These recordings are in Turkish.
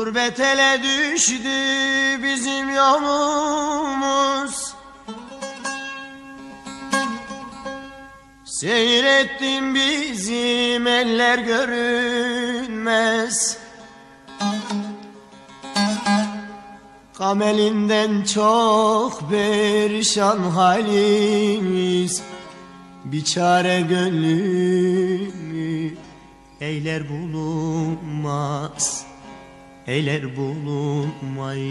Gurbet ele düştü bizim yolumuz. Seyrettim bizim eller görünmez. Kamelinden çok perişan halimiz. Bir çare gönlümü eyler bulunmaz Eyler bulunmayız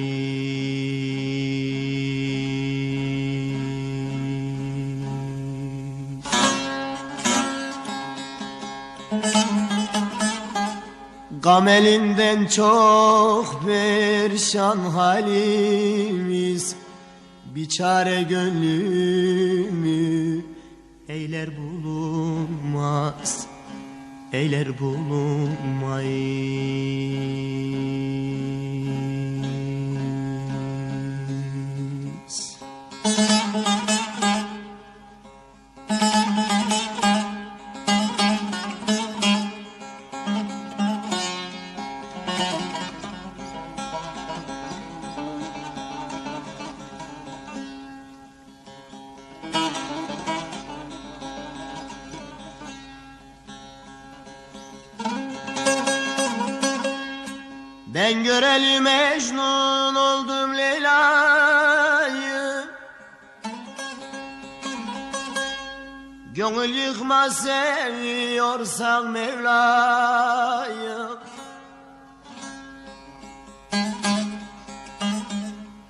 Gam elinden çok perişan halimiz Bir çare gönlümü eyler bulunmaz Eyler bulunmayız Ben göreli Mecnun oldum Leyla'yı Gönül yıkma seviyorsan Mevla'yı.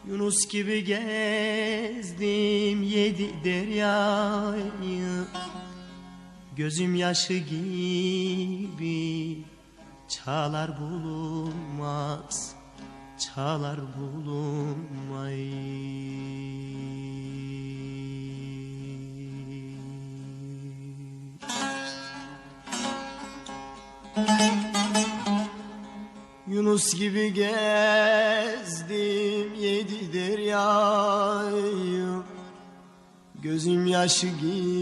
Yunus gibi gezdim yedi deryayı. Gözüm yaşı gibi Çağlar bulunmaz Çağlar bulunmayız Yunus gibi gezdim yedi deryayı. Gözüm yaşı gibi